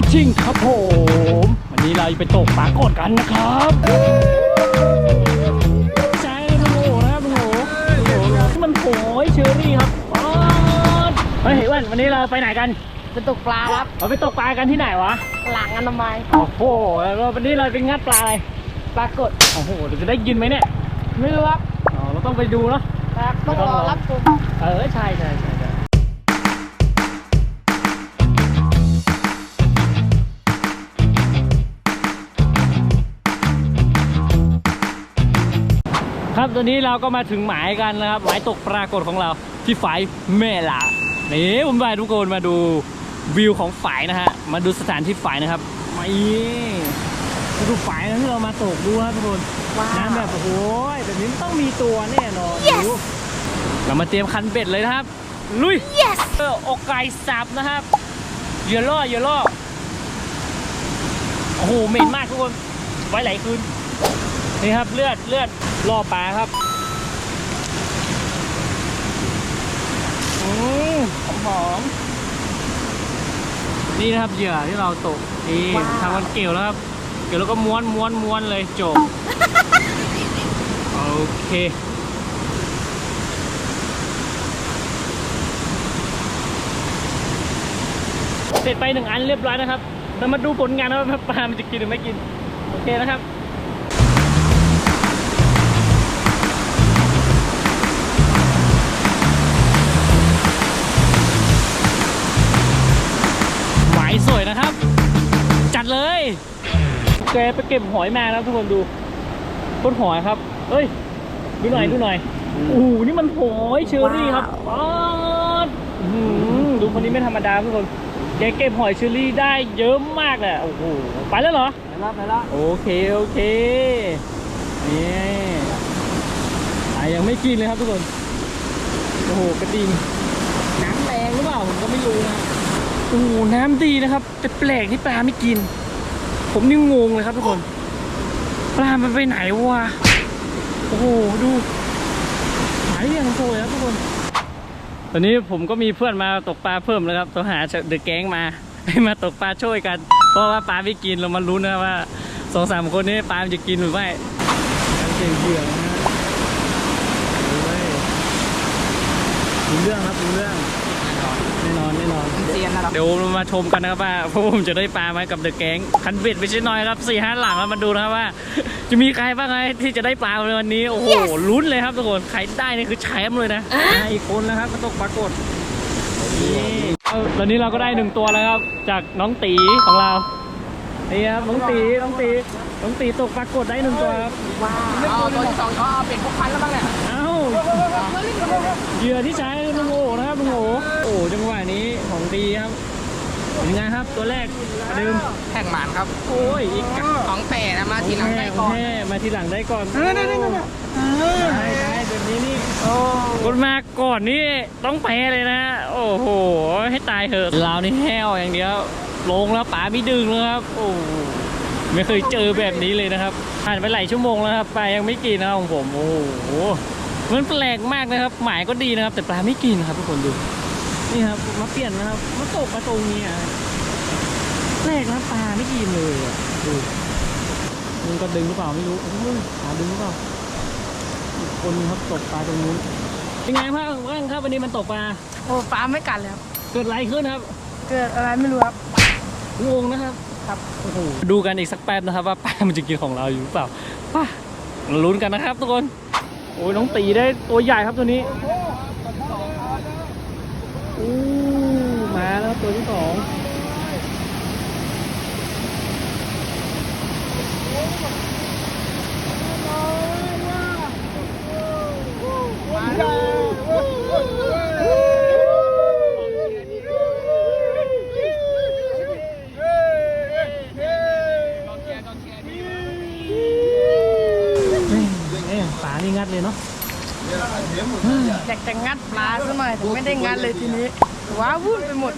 ฟิชชิ่งครับผม วันนี้เราจะไปตกปลากดกันนะครับใช่ลุงโหนะครับลุงโหลุงโหที่มันโหยเชอรี่ครับป๊อดเฮ้ยอ้วันวันนี้เราไปไหนกันจะตกปลาครับเราไปตกปลากันที่ไหนวะ หลังอนามัยโอ้โหแล้ววันนี้เราไปงัดปลาอะไรปรากฏโอ้โหเดี๋ยวจะได้กินไหมเนี่ยไม่รู้ครับอ๋อเราต้องไปดูเนาะครับต้องรอรับชมเออใช่ใช่ใช่ ครับตอนนี้เราก็มาถึงหมายกันนะครับหมายตกปรากฏของเราที่ฝายแม่ลานี่ผมพาทุกคนมาดูวิวของฝายนะฮะมาดูสถานที่ฝายนะครับมาอีมาดูฝายนะที่เรามาตกดูครับทุกคนว้าวน้ำแบบโอ้โหแบบนี้ต้องมีตัวแน่นอนดูเรามาเตรียมคันเบ็ดเลยนะครับ ลุย yes เอออกไก่สับนะครับเหยื่อล่อเหยื่อล่อโอ้โหเหม็นมากทุกคนไว้ไหลคืน นี่ครับเลือดเลือดล่อปลาครับอืมหอมหอมๆนี่นะครับเหยื่อที่เราตกนี่ว้าวทำกันเกลียวแล้วครับ เกลียวแล้วก็ม้วนม้วนม้วนเลยจบโอเคเสร็จไปหนึ่งอันเรียบร้อยนะครับเรามาดูผลงานนะว่าปลามันจะกินหรือไม่กิน โอเคนะครับ แกไปเก็บหอยมาแล้วทุกคนดูต้นหอยครับ เอ้ย ดูหน่อยดูหน่อยโอ้โหนี่มันหอยเชอรี่ครับป๊าดอื้อหือดูคนนี้ไม่ธรรมดาทุกคน แกเก็บหอยเชอรี่ได้เยอะมากเลยโอ้โห ไปแล้วเหรอ ไปแล้วไปแล้ว โอเคโอเค นี่อะยังไม่กินเลยครับทุกคน โอ้โหกระดิ่งน้ำแรงหรือเปล่าผมก็ไม่รู้นะ โอ้โหน้ำดีนะครับ แต่แปลกที่ปลาไม่กิน ผมนี่งงเลยครับทุกคน ปลา มันไปไหนวะ โอ้โห ดูหายอย่างสวยครับทุกคน ตอนนี้ผมก็มีเพื่อนมาตกปลาเพิ่มแล้วครับตัวหาเดอะแก๊งมา ให้มาตกปลาช่วยกัน เพราะว่าปลาไม่กินเรามารู้นะว่าสองสามคนนี้ปลาจะกินหรือไม่การเสี่ยงเหยื่อนะฮะโอ้ย รู้เรื่องครับรู้เรื่องแน่นอนแน่นอนเซียนนะครับเดี๋ยวเรามาชมกันนะครับว่าพวกผมจะได้ปลาไหมกับเดอะแก๊งคันเบ็ดไม่ใช่น้อยครับสี่ห้าหลังแล้วมาดูนะครับว่า จะมีใครบ้างไงที่จะได้ปลาในวันนี้โอ้โหลุ้นเลยครับทุกคนใครได้นี่คือแชมป์เลยนะอ่าอีกคนนะครับก็ตกปรากฏนี่เอาตอนนี้เราก็ได้หนึ่งตัวแล้วครับ จากน้องตีของเรานี่ครับน้องตีน้องตีน้องตีตกปรากฏได้หนึ่งตัวครับว้าวเอาตัวที่สองเขาเอาเป็นพวกพันแล้วบ้างเนี่ย เอ้าเหยื่อที่ใช้ลุงโอนะครับลุงโอโอ้จังหวะนี้ของดีครับเป็นไงครับตัวแรกประเดิมแข่งหมานครับ โอ้ยอีกกะของแต่นะมาทีหลังได้ก่อนแม่มาทีหลังได้ก่อนเออได้ได้ได้ใช่ใช่แบบนี้นี่โอ้คนมาก่อนนี่ต้องแพ้เลยนะ โอ้โห ให้ตายเถอะเรานี่แห้วอย่างเดียว ลงแล้วป๋าไม่ดึงแล้วครับ โอ้โหไม่เคยเจอแบบนี้เลยนะครับผ่านไปหลายชั่วโมงแล้วครับปลายังไม่กินนะครับของผม โอ้โห มันแปลกมากนะครับ หมายก็ดีนะครับ แต่ปลาไม่กินครับทุกคนดู นี่ครับ มาเปลี่ยนนะครับ มาตกมาตรงนี้อะแปลกนะปลาไม่กินเลยอะดูมันก็ดึงหรือเปล่าไม่รู้โอ้ยหาดึงหรือเปล่าอีกคนครับตกปลาตรงนู้นเป็นไงบ้างบ้างครับวันนี้มันตกปลาโอ้ฟ้าไม่กัดแล้ว เกิดอะไรขึ้นครับ เกิดอะไรไม่รู้ครับงงนะครับครับโอ้โหดูกันอีกสักแป๊บนะครับ ว่าปลามันจะกินของเราอยู่หรือเปล่าป่ะลุ้นกันนะครับทุกคน โอ้ยน้องตีได้ตัวใหญ่ครับตัวนี้อู้มาแล้วตัวที่สองแม่แม่ปลานี่ งัดเลยเนาะอยากจะงัดปลาซะหน่อยแต่ไม่ได้งัดเลยทีนี้ว้าวุ่นไปหมด